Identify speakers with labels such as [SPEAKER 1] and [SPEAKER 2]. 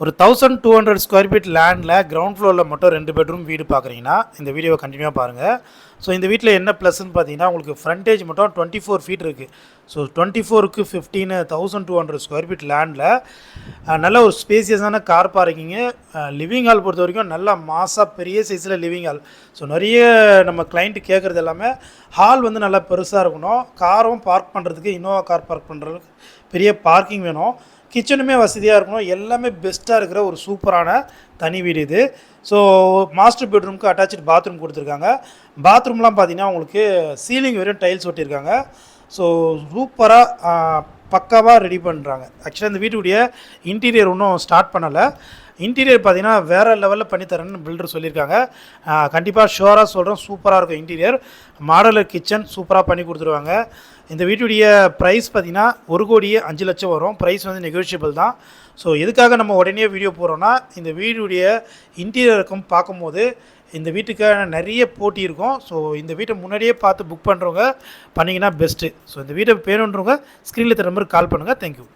[SPEAKER 1] ஒரு thousand two hundred square feet லேண்டில் ground ஃப்ளோரில் மட்டும் ரெண்டு பெட்ரூம் வீடு பார்க்குறீங்கன்னா இந்த வீடியோவை கண்டினியூவாக பாருங்கள் ஸோ இந்த வீட்டில் என்ன ப்ளஸ்ன்னு பார்த்தீங்கன்னா உங்களுக்கு ஃப்ரண்டேஜ் மட்டும் டுவெண்ட்டி ஃபோர் ஃபீட் இருக்குது ஸோ டுவெண்ட்டி ஃபோருக்கு fifteen thousand two hundred square feet லேண்டில் நல்ல ஒரு ஸ்பேசியஸான கார் பார்க்கிங்கு லிவிங் ஹால் பொறுத்த வரைக்கும் நல்லா மாசாக பெரிய சைஸில் லிவிங் ஹால் ஸோ நிறைய நம்ம கிளைண்ட்டு கேட்குறது எல்லாமே ஹால் வந்து நல்லா பெருசாக இருக்கணும். காரும் பார்க் பண்ணுறதுக்கு இன்னோவா கார் பார்க் பண்ணுறதுக்கு பெரிய பார்க்கிங் வேணும். கிச்சனுமே வசதியாக இருக்கணும். எல்லாமே பெஸ்ட்டாக இருக்கிற ஒரு சூப்பரான தனி வீடு இது. ஸோ மாஸ்டர் பெட்ரூம்க்கு அட்டாச்சு பாத்ரூம் கொடுத்துருக்காங்க. பாத்ரூம்லாம் பார்த்தீங்கன்னா உங்களுக்கு சீலிங் வெறும் டைல்ஸ் ஒட்டியிருக்காங்க. ஸோ சூப்பராக பக்காவாக ரெடி பண்ணுறாங்க ஆக்சுவலாக இந்த வீட்டுடைய இன்டீரியர் இன்னும் ஸ்டார்ட் பண்ணலை. இன்டீரியர் பார்த்தீங்கன்னா வேறு லெவலில் பண்ணித்தரேன்னு பில்டர் சொல்லியிருக்காங்க. கண்டிப்பாக ஷுவராக சொல்கிறோம் சூப்பராக இருக்கும் இன்டீரியர் மாடலர் கிச்சன் சூப்பராக பண்ணி கொடுத்துருவாங்க. இந்த வீட்டுடைய ப்ரைஸ் பார்த்தீங்கன்னா ஒரு கோடியே அஞ்சு லட்சம் வரும். ப்ரைஸ் வந்து நெகோஷியபிள் தான். ஸோ எதுக்காக நம்ம உடனே வீடியோ போகிறோன்னா இந்த வீடுடைய இன்டீரியர் இருக்கும் பார்க்கும்போது இந்த வீட்டுக்கான நிறைய போட்டி இருக்கும். ஸோ இந்த வீட்டை முன்னாடியே பார்த்து புக் பண்ணுறவங்க பண்ணிங்கன்னா பெஸ்ட்டு ஸோ இந்த வீட்டை பேணுன்றவங்க ஸ்க்ரீனில் தர நம்பருக்கு கால் பண்ணுங்கள் தேங்க்யூ